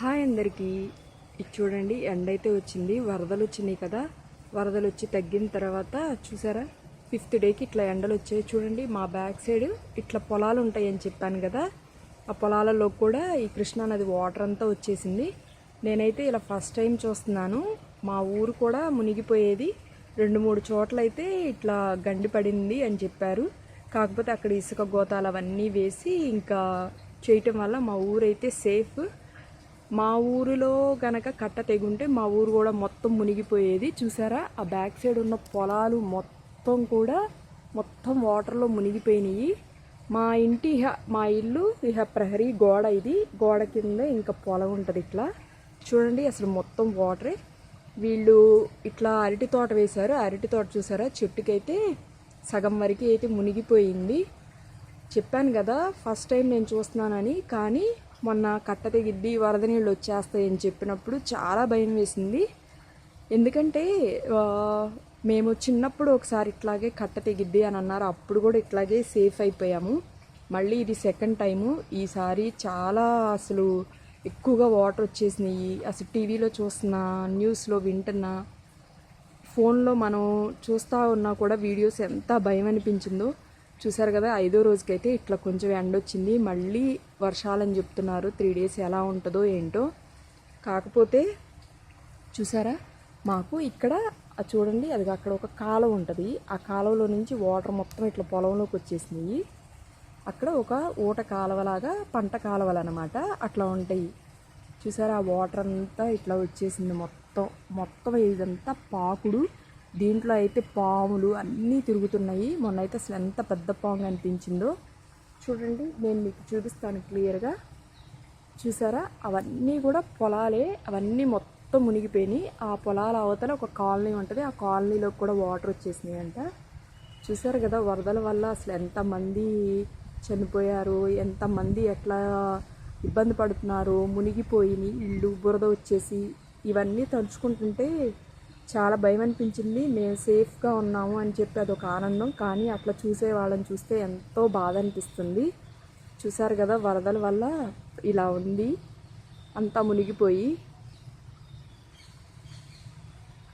Hi అందరికీ ఇది చూడండి ఎండ అయితే వచ్చింది వరదలు వచ్చినాయి కదా. వరదలు వచ్చి తగ్గిన తర్వాత చూసారా? ఫిఫ్త్ డేకి ఇట్లా ఎండలు వచ్చాయి చూడండి. మా బ్యాక్ సైడ్ ఇట్లా పొలాలు ఉంటాయని చెప్పాను కదా. ఆ పొలాలలో కూడా ఈ కృష్ణా నది వాటర్ అంతా వచ్చేసింది. నేనైతే ఇలా ఫస్ట్ టైం చూస్తున్నాను. మా ఊరు కూడా మునిగిపోయేది. రెండు మూడు చోట్ల అయితే ఇట్లా గండి పడింది అని చెప్పారు. కాకపోతే అక్కడ ఇసుక గోతాలు అవన్నీ వేసి ఇంకా చేయటం వల్ల మా ఊరైతే సేఫ్. మా ఊరిలో గనక కట్ట తెగుంటే మా ఊరు కూడా మొత్తం మునిగిపోయేది. చూసారా? ఆ బ్యాక్ సైడ్ ఉన్న పొలాలు మొత్తం కూడా మొత్తం వాటర్లో మునిగిపోయినాయి. మా ఇంటి మా ఇల్లు ఇహ ప్రహరీ గోడ ఇది. గోడ కింద ఇంకా పొలం ఉంటుంది ఇట్లా. చూడండి అసలు మొత్తం వాటరే వీళ్ళు ఇట్లా అరటి తోట వేశారు. అరటి తోట చూసారా? చెట్టుకైతే సగం వరకు అయితే మునిగిపోయింది. చెప్పాను కదా ఫస్ట్ టైం నేను చూస్తున్నానని. కానీ మొన్న కట్ట తెగిద్ది వరద నీళ్ళు వచ్చేస్తాయని చెప్పినప్పుడు చాలా భయం వేసింది. ఎందుకంటే మేము చిన్నప్పుడు ఒకసారి ఇట్లాగే కట్ట తెగిద్ది అని అన్నారు. అప్పుడు కూడా ఇట్లాగే సేఫ్ అయిపోయాము. మళ్ళీ ఇది సెకండ్ టైము. ఈసారి చాలా అసలు ఎక్కువగా వాటర్ వచ్చేసినాయి. అసలు టీవీలో చూస్తున్నా న్యూస్లో వింటున్నా ఫోన్లో మనం చూస్తూ ఉన్నా కూడా వీడియోస్ ఎంత భయం అనిపించిందో. చూసారు కదా ఐదో రోజుకైతే ఇట్లా కొంచెం ఎండ వచ్చింది. మళ్ళీ వర్షాలని చెప్తున్నారు. త్రీ డేస్ ఎలా ఉంటుందో ఏంటో. కాకపోతే చూసారా మాకు ఇక్కడ చూడండి అది అక్కడ ఒక కాలువ ఉంటుంది. ఆ కాలువలో నుంచి వాటర్ మొత్తం ఇట్లా పొలంలోకి వచ్చేసినాయి. అక్కడ ఒక ఊట కాలువలాగా పంట కాలువలు అనమాట అట్లా ఉంటాయి. చూసారా ఆ వాటర్ అంతా ఇట్లా వచ్చేసింది మొత్తం. మొత్తం ఇదంతా పాకుడు. దీంట్లో అయితే పాములు అన్నీ తిరుగుతున్నాయి. మొన్న అయితే అసలు ఎంత పెద్ద పాము అనిపించిందో. చూడండి నేను మీకు చూపిస్తాను క్లియర్గా. చూసారా? అవన్నీ కూడా పొలాలే. అవన్నీ మొత్తం మునిగిపోయినాయి. ఆ పొలాల అవతల ఒక కాలనీ ఉంటుంది. ఆ కాలనీలో కూడా వాటర్ వచ్చేసినాయి అంట చూసారు కదా వరదల వల్ల అసలు ఎంతమంది చనిపోయారు ఎంతమంది ఎట్లా ఇబ్బంది పడుతున్నారు మునిగిపోయి ఇల్లు బురద వచ్చేసి ఇవన్నీ తలుచుకుంటుంటే చాలా భయం అనిపించింది మేము సేఫ్గా ఉన్నాము అని చెప్పి అదొక ఆనందం. కానీ అట్లా చూసే వాళ్ళని చూస్తే ఎంతో బాధ అనిపిస్తుంది చూసారు కదా వరదల వల్ల ఇలా ఉంది. అంతా మునిగిపోయి